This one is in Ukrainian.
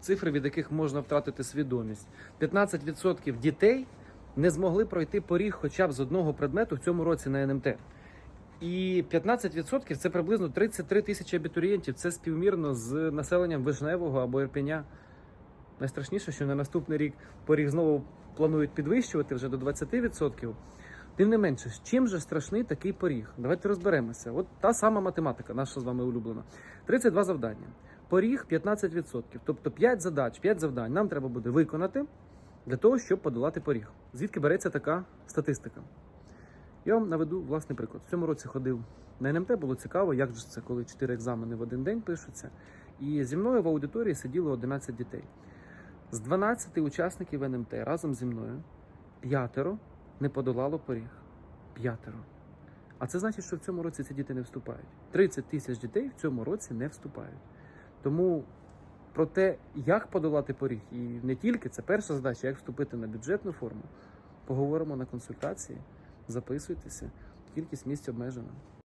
цифри, від яких можна втратити свідомість. 15% дітей не змогли пройти поріг хоча б з одного предмету в цьому році на НМТ. І 15% це приблизно 33 тисячі абітурієнтів. Це співмірно з населенням Вишневого або Ірпеня. Найстрашніше, що на наступний рік поріг знову планують підвищувати вже до 20%. Тим не менше, з чим же страшний такий поріг? Давайте розберемося. От та сама математика, наша з вами улюблена. 32 завдання. Поріг 15%. Тобто 5 задач, 5 завдань нам треба буде виконати для того, щоб подолати поріг. Звідки береться така статистика? Я вам наведу власний приклад. В цьому році ходив на НМТ, було цікаво, як же це, коли 4 екзамени в один день пишуться. І зі мною в аудиторії сиділо 11 дітей. З 12 учасників НМТ разом зі мною п'ятеро не подолало поріг. П'ятеро. А це значить, що в цьому році ці діти не вступають. 30 тисяч дітей в цьому році не вступають. Тому про те, як подолати поріг, і не тільки це перша задача, як вступити на бюджетну форму, поговоримо на консультації. Записуйтеся, кількість місць обмежена.